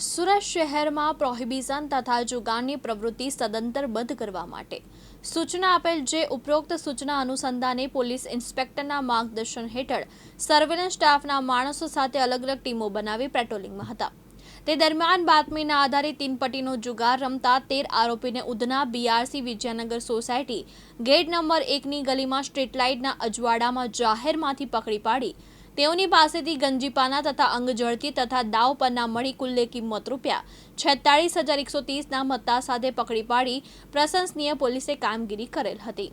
સુરત શહેરમાં પ્રોહિબિશન તથા જુગારની પ્રવૃત્તિ સદંતર બંધ કરવા માટે. સૂચના આપેલ જે ઉપરોક્ત સૂચના અનુસંધાને પોલીસ ઇન્સ્પેક્ટરના માર્ગદર્શન હેઠળ સર્વેલન્સ સ્ટાફના માણસો સાથે અલગ અલગ ટીમો બનાવી પેટ્રોલિંગમાં હતા. તે દરમિયાન બાતમીના આધારે તીનપટ્ટીનો જુગાર રમતા તેર આરોપીને Udhna BRC Vidyanagar society gate number એકની ગલીમાં સ્ટ્રીટ લાઇટના અજવાડામાં જાહેરમાંથી પકડી પાડી તેઓની પાસેથી ગંજીપાના તથા અંગજળતી તથા દાવ પરના મળી કુલ્લે કિંમત રૂપિયા છેતાળીસ હજાર એકસો ત્રીસના મત્તા સાથે પકડી પાડી પ્રશંસનીય પોલીસે કામગીરી કરેલ હતી.